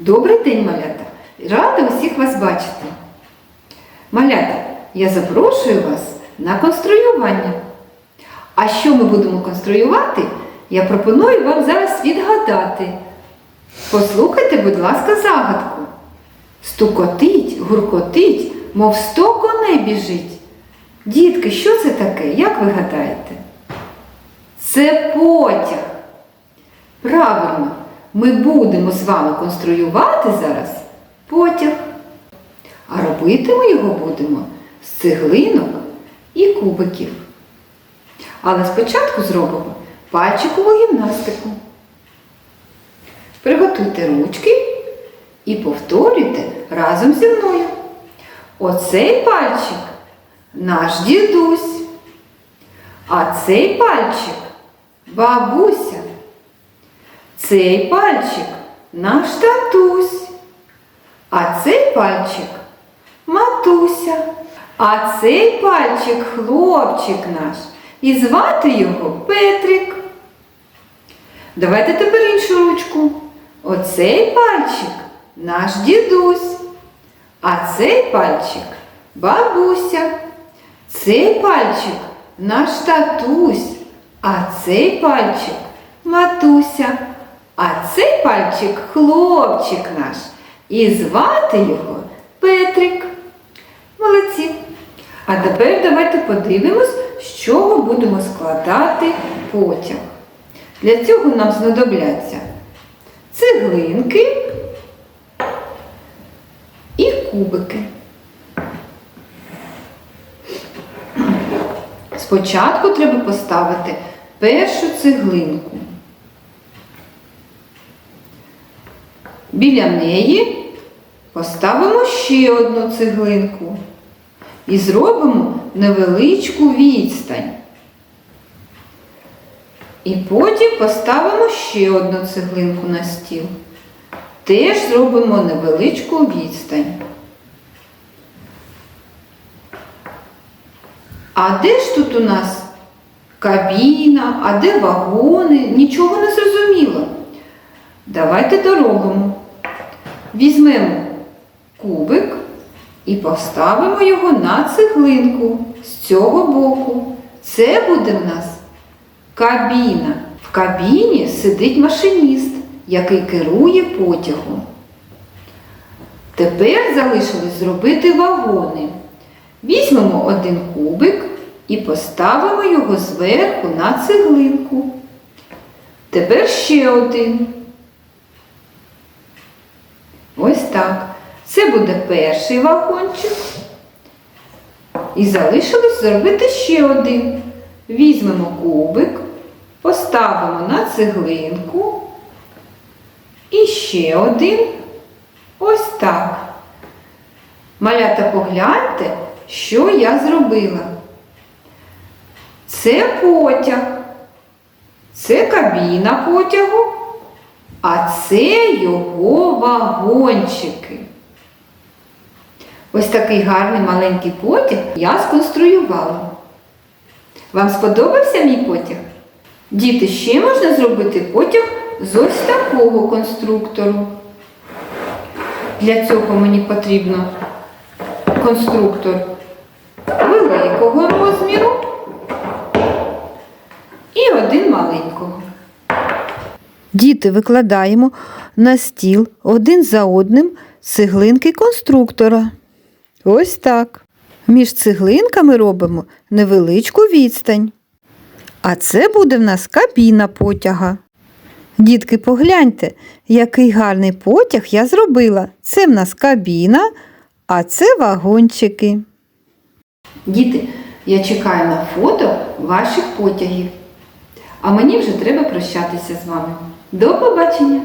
Добрий день, малята! Рада усіх вас бачити. Малята, я запрошую вас на конструювання. А що ми будемо конструювати, я пропоную вам зараз відгадати. Послухайте, будь ласка, загадку. Стукотить, гуркотить, мов сто коней біжить. Дітки, що це таке? Як ви гадаєте? Це потяг. Правильно, ми будемо з вами конструювати зараз потяг. А робити ми його будемо з цеглинок і кубиків. Але спочатку зробимо пальчикову гімнастику. Приготуйте ручки і повторюйте разом зі мною. Оцей пальчик наш дідусь, а цей пальчик бабуся. Цей пальчик наш татусь, а цей пальчик матуся, а цей пальчик хлопчик наш. І звати його Петрик. Давайте тепер іншу ручку. Оцей пальчик наш дідусь, а цей пальчик бабуся. Цей пальчик наш татусь, а цей пальчик матуся. А цей пальчик хлопчик наш. І звати його Петрик. Молодці. А тепер давайте подивимось, з чого будемо складати потяг. Для цього нам знадобляться цеглинки і кубики. Спочатку треба поставити першу цеглинку. Біля неї поставимо ще одну цеглинку і зробимо невеличку відстань. І потім поставимо ще одну цеглинку на стіл. Теж зробимо невеличку відстань. А де ж тут у нас кабіна, а де вагони? Нічого не зрозуміло. Давайте доробимо. Візьмемо кубик і поставимо його на цеглинку з цього боку. Це буде в нас кабіна. В кабіні сидить машиніст, який керує потягом. Тепер залишилось зробити вагони. Візьмемо один кубик і поставимо його зверху на цеглинку. Тепер ще один. Ось так. Це буде перший вагончик. І залишилось зробити ще один. Візьмемо кубик, поставимо на цеглинку. І ще один. Ось так. Малята, погляньте, що я зробила. Це потяг, це кабіна потягу, а це його вагончики. Ось такий гарний маленький потяг я сконструювала. Вам сподобався мій потяг? Діти, ще можна зробити потяг з ось такого конструктору. Для цього мені потрібно конструктор великого розміру і один маленького. Діти викладаємо на стіл один за одним цеглинки конструктора. Ось так. Між цеглинками робимо невеличку відстань. А це буде в нас кабіна потяга. Дітки, погляньте, який гарний потяг я зробила. Це в нас кабіна, а це вагончики. Діти, я чекаю на фото ваших потягів. А мені вже треба прощатися з вами. До побачення!